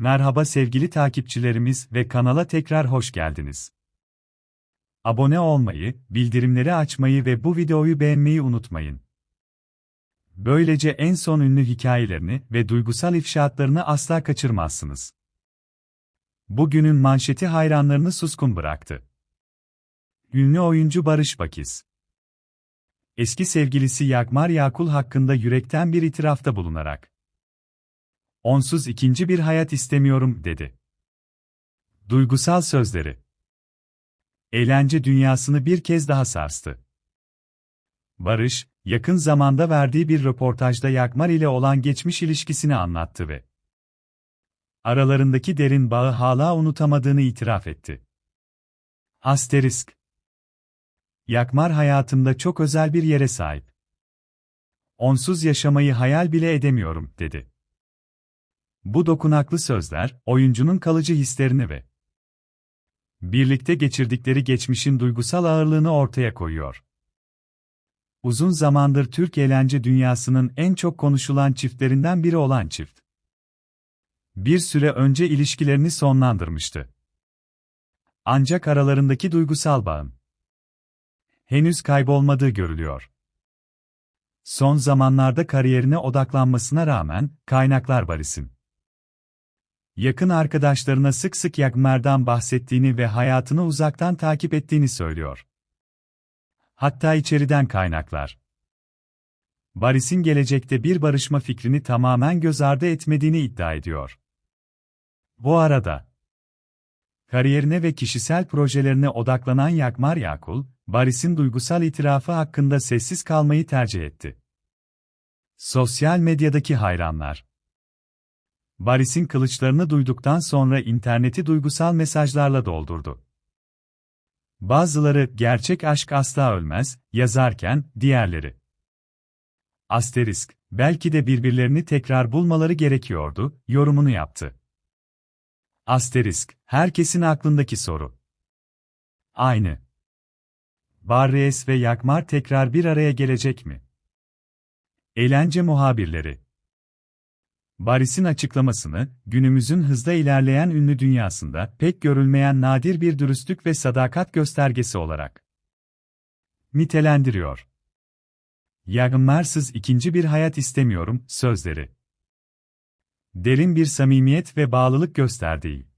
Merhaba sevgili takipçilerimiz ve kanala tekrar hoş geldiniz. Abone olmayı, bildirimleri açmayı ve bu videoyu beğenmeyi unutmayın. Böylece en son ünlü hikayelerini ve duygusal ifşaatlarını asla kaçırmazsınız. Bugünün manşeti hayranlarını suskun bıraktı. Ünlü oyuncu Barış Bakiz. Eski sevgilisi Yakmar Yakul hakkında yürekten bir itirafta bulunarak Onsuz ikinci bir hayat istemiyorum, dedi. Duygusal sözleri. Eğlence dünyasını bir kez daha sarstı. Barış, yakın zamanda verdiği bir röportajda Yakmar ile olan geçmiş ilişkisini anlattı ve aralarındaki derin bağı hala unutamadığını itiraf etti. Asterisk Yakmar hayatımda çok özel bir yere sahip. Onsuz yaşamayı hayal bile edemiyorum, dedi. Bu dokunaklı sözler, oyuncunun kalıcı hislerini ve birlikte geçirdikleri geçmişin duygusal ağırlığını ortaya koyuyor. Uzun zamandır Türk eğlence dünyasının en çok konuşulan çiftlerinden biri olan çift. Bir süre önce ilişkilerini sonlandırmıştı. Ancak aralarındaki duygusal bağın henüz kaybolmadığı görülüyor. Son zamanlarda kariyerine odaklanmasına rağmen, kaynaklar Baris'in yakın arkadaşlarına sık sık Yakmer'den bahsettiğini ve hayatını uzaktan takip ettiğini söylüyor. Hatta içeriden kaynaklar. Baris'in gelecekte bir barışma fikrini tamamen göz ardı etmediğini iddia ediyor. Bu arada, kariyerine ve kişisel projelerine odaklanan Yakmar Yakul, Baris'in duygusal itirafı hakkında sessiz kalmayı tercih etti. Sosyal medyadaki hayranlar Baris'in kılıçlarını duyduktan sonra interneti duygusal mesajlarla doldurdu. Bazıları gerçek aşk asla ölmez yazarken diğerleri asterisk belki de birbirlerini tekrar bulmaları gerekiyordu yorumunu yaptı. Asterisk herkesin aklındaki soru. Aynı. Barres ve Yakmar tekrar bir araya gelecek mi? Eğlence muhabirleri Baris'in açıklamasını, günümüzün hızla ilerleyen ünlü dünyasında pek görülmeyen nadir bir dürüstlük ve sadakat göstergesi olarak nitelendiriyor. Yagınlarsız ikinci bir hayat istemiyorum, sözleri. Derin bir samimiyet ve bağlılık gösterdiği